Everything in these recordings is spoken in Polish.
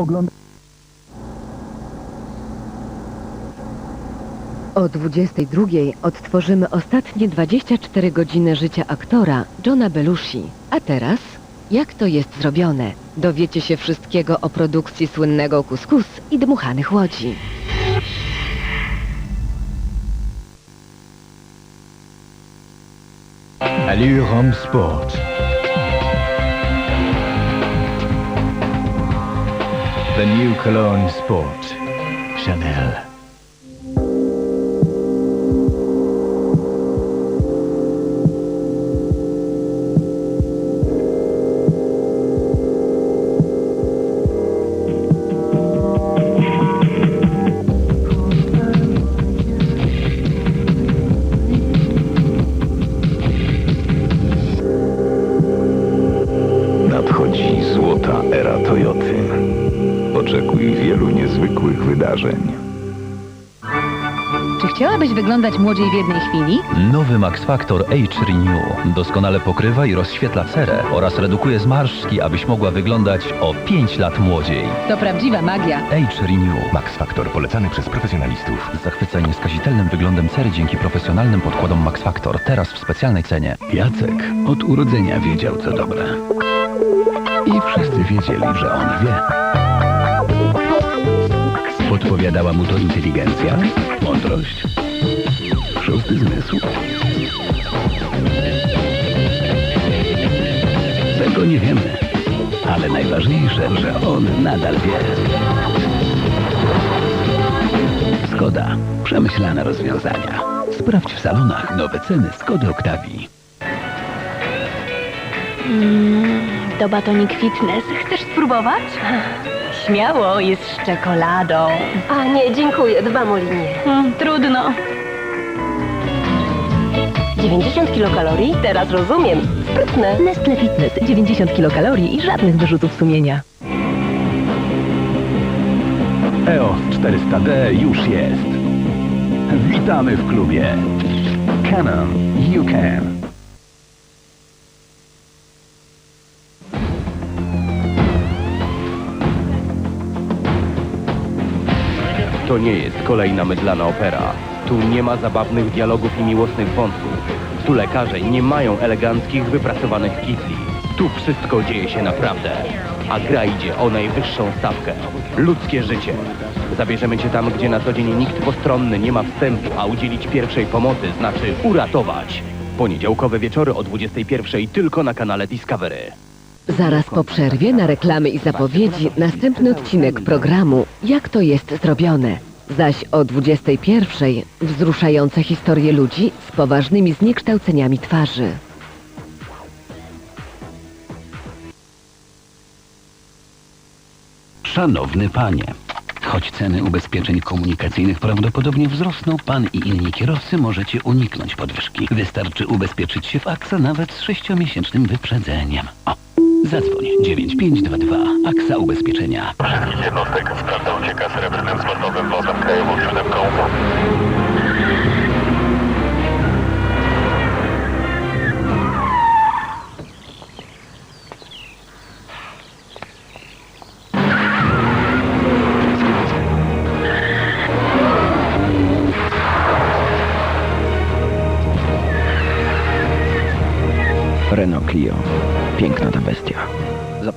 Ogląd... O 22 odtworzymy ostatnie 24 godziny życia aktora Johna Belushi. A teraz, jak to jest zrobione? Dowiecie się wszystkiego o produkcji słynnego kuskus i dmuchanych łodzi. Allure Homme Sport. The new cologne sport. Chanel. Czy chciałabyś wyglądać młodziej w jednej chwili? Nowy Max Factor Age Renew doskonale pokrywa i rozświetla cerę oraz redukuje zmarszczki, abyś mogła wyglądać o 5 lat młodziej. To prawdziwa magia. Age Renew. Max Factor polecany przez profesjonalistów. Zachwycaj nieskazitelnym wyglądem cery dzięki profesjonalnym podkładom Max Factor. Teraz w specjalnej cenie. Jacek od urodzenia wiedział co dobre. I wszyscy wiedzieli, że on wie. Podpowiadała mu to inteligencja, mądrość, szósty zmysł. Tego nie wiemy, ale najważniejsze, że on nadal wie. Skoda. Przemyślane rozwiązania. Sprawdź w salonach nowe ceny Skody Octavii. To batonik fitness. Chcesz spróbować? Śmiało, jest z czekoladą. A nie, dziękuję. Dbam o linię. Mm, trudno. 90 kilokalorii? Teraz rozumiem. Sprytne. Nestle Fitness, 90 kilokalorii i żadnych wyrzutów sumienia. EOS 400D już jest. Witamy w klubie. Canon, you can. To nie jest kolejna mydlana opera. Tu nie ma zabawnych dialogów i miłosnych wątków. Tu lekarze nie mają eleganckich, wypracowanych kitli. Tu wszystko dzieje się naprawdę. A gra idzie o najwyższą stawkę. Ludzkie życie. Zabierzemy cię tam, gdzie na co dzień nikt postronny nie ma wstępu, a udzielić pierwszej pomocy znaczy uratować. Poniedziałkowe wieczory o 21 tylko na kanale Discovery. Zaraz po przerwie na reklamy i zapowiedzi następny odcinek programu Jak to jest zrobione. Zaś o 21 wzruszające historie ludzi z poważnymi zniekształceniami twarzy. Szanowny panie, choć ceny ubezpieczeń komunikacyjnych prawdopodobnie wzrosną, pan i inni kierowcy możecie uniknąć podwyżki. Wystarczy ubezpieczyć się w AXA nawet z sześciomiesięcznym wyprzedzeniem. O, zadzwoń 9522 AXA Ubezpieczenia. Wszystkich jednostek sprawdza ucieka srebrnym sportowym wozem krajową siódemką.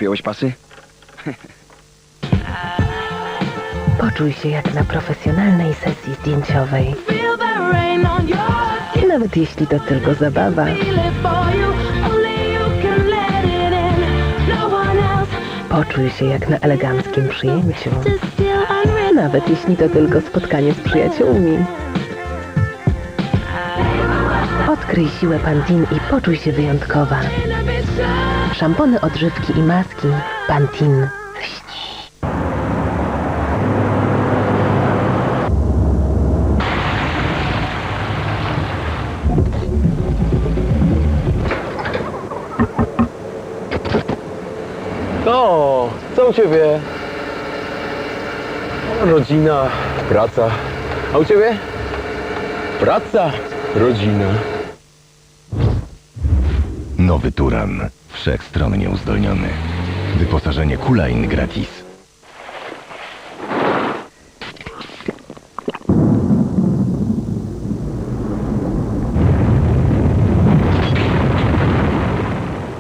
Zapiąłeś pasy? Poczuj się jak na profesjonalnej sesji zdjęciowej. Nawet jeśli to tylko zabawa. Poczuj się jak na eleganckim przyjęciu. Nawet jeśli to tylko spotkanie z przyjaciółmi. Odkryj siłę Pantene i poczuj się wyjątkowa. Szampony, odżywki i maski Pantene. O, co u ciebie? Rodzina, praca. A u ciebie? Praca, rodzina. Nowy Turan. Wszechstronnie uzdolniony. Wyposażenie Kulain gratis.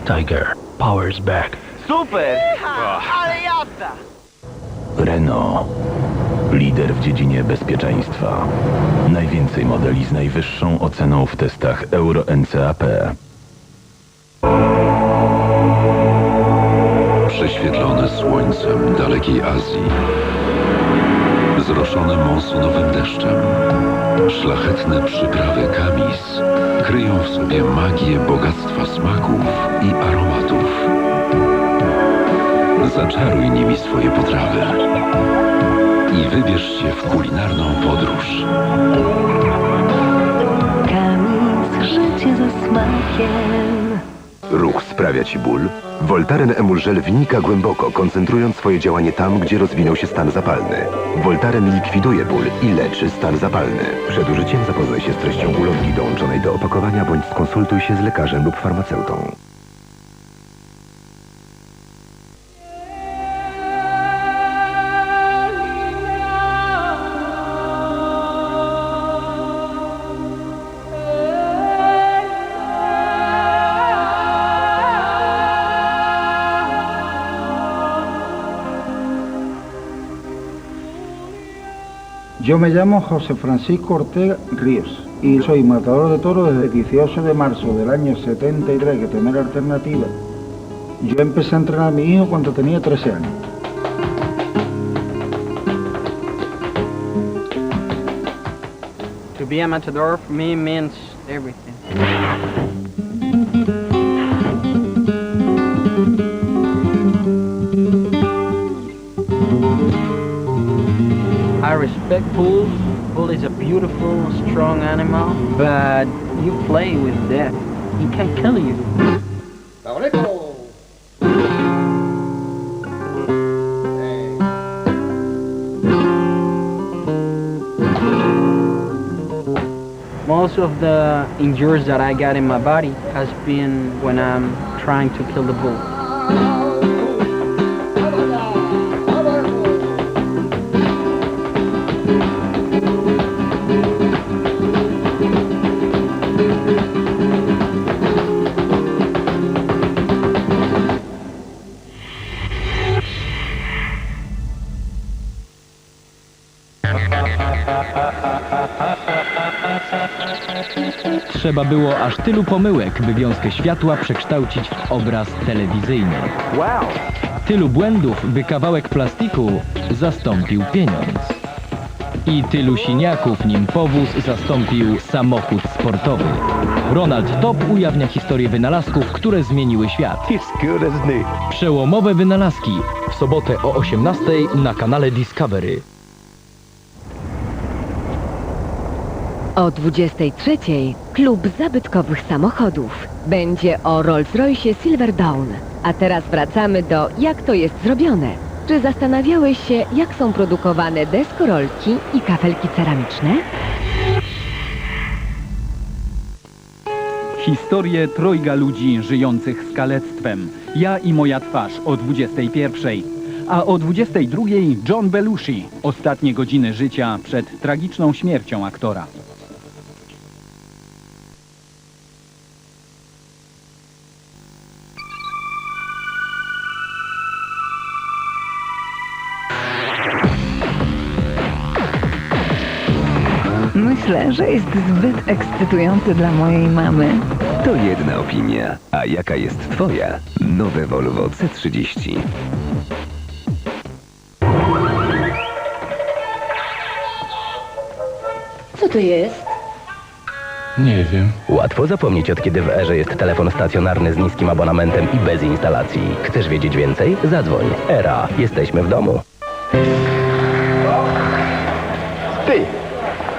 Tiger. Powers back. Super! ale jazda! Renault. Lider w dziedzinie bezpieczeństwa. Najwięcej modeli z najwyższą oceną w testach Euro NCAP. Prześwietlone słońcem dalekiej Azji. Zroszone monsunowym deszczem. Szlachetne przyprawy kamis kryją w sobie magię bogactwa smaków i aromatów. Zaczaruj nimi swoje potrawy i wybierz się w kulinarną podróż. Kamis, życie ze smakiem. Ruch sprawia Ci ból? Voltaren Emulgel wnika głęboko, koncentrując swoje działanie tam, gdzie rozwinął się stan zapalny. Voltaren likwiduje ból i leczy stan zapalny. Przed użyciem zapoznaj się z treścią ulotki dołączonej do opakowania bądź skonsultuj się z lekarzem lub farmaceutą. Yo me llamo José Francisco Ortega Ríos y soy matador de toros desde el 18 de marzo del año 73, que tener alternativa. Yo empecé a entrenar a mi hijo cuando tenía 13 años. To be a matador for me means everything. I respect bulls. Bull is a beautiful, strong animal, but you play with death. He can kill you. Most of the injuries that I got in my body has been when I'm trying to kill the bull. Trzeba było aż tylu pomyłek, by wiązkę światła przekształcić w obraz telewizyjny. Wow! Tylu błędów, by kawałek plastiku zastąpił pieniądz. I tylu siniaków, nim powóz zastąpił samochód sportowy. Ronald Top ujawnia historię wynalazków, które zmieniły świat. Przełomowe wynalazki w sobotę o 18 na kanale Discovery. O 23 klub zabytkowych samochodów. Będzie o Rolls-Royce Silver Dawn. A teraz wracamy do jak to jest zrobione. Czy zastanawiałeś się, jak są produkowane deskorolki i kafelki ceramiczne? Historię trojga ludzi żyjących z kalectwem. Ja i moja twarz o 21. A o 22 John Belushi. Ostatnie godziny życia przed tragiczną śmiercią aktora. Myślę, że jest zbyt ekscytujący dla mojej mamy. To jedna opinia. A jaka jest twoja? Nowe Volvo C30. Co to jest? Nie wiem. Łatwo zapomnieć, od kiedy w erze jest telefon stacjonarny z niskim abonamentem i bez instalacji. Chcesz wiedzieć więcej? Zadzwoń. Era. Jesteśmy w domu.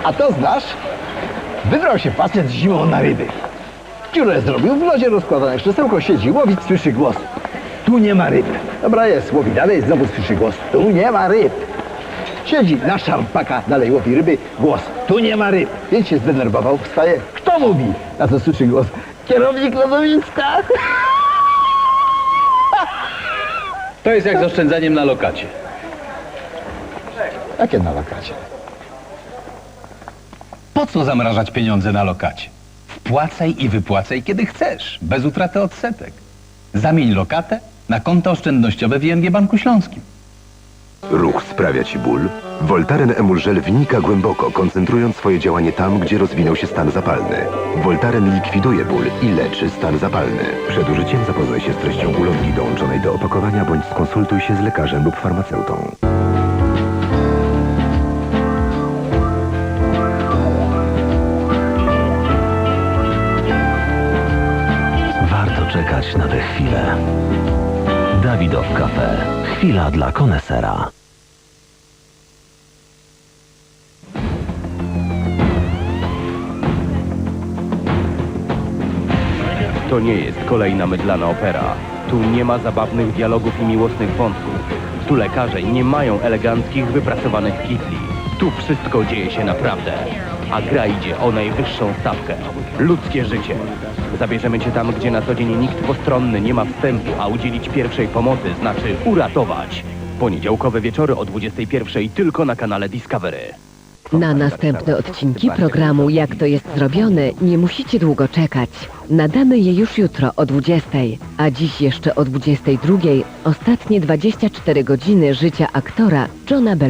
A to znasz? Wybrał się facet zimą na ryby. Dziurę zrobił, w lodzie rozkładane krzesełko, siedzi, łowić, słyszy głos. Tu nie ma ryb. Dobra jest, łowi dalej, znowu słyszy głos. Tu nie ma ryb. Siedzi na szampaka, dalej łowi ryby, głos. Tu nie ma ryb. Więc się zdenerwował, wstaje. Kto mówi? Na to słyszy głos. Kierownik lodowiska. To jest jak z oszczędzaniem na lokacie. Jakie na lokacie? Po co zamrażać pieniądze na lokacie? Wpłacaj i wypłacaj kiedy chcesz, bez utraty odsetek. Zamień lokatę na konto oszczędnościowe w ING Banku Śląskim. Ruch sprawia ci ból? Voltaren Emulgel wnika głęboko, koncentrując swoje działanie tam, gdzie rozwinął się stan zapalny. Voltaren likwiduje ból i leczy stan zapalny. Przed użyciem zapoznaj się z treścią ulotki dołączonej do opakowania bądź skonsultuj się z lekarzem lub farmaceutą. Czekać na tę chwilę. Dawidow Cafe. Chwila dla konesera. To nie jest kolejna mydlana opera. Tu nie ma zabawnych dialogów i miłosnych wątków. Tu lekarze nie mają eleganckich, wypracowanych kitli. Tu wszystko dzieje się naprawdę. A gra idzie o najwyższą stawkę. Ludzkie życie. Zabierzemy cię tam, gdzie na co dzień nikt postronny nie ma wstępu, a udzielić pierwszej pomocy znaczy uratować. Poniedziałkowe wieczory o 21.00 tylko na kanale Discovery. Na następne odcinki programu Jak to jest zrobione nie musicie długo czekać. Nadamy je już jutro o 20, a dziś jeszcze o 22 ostatnie 24 godziny życia aktora Johna Bell.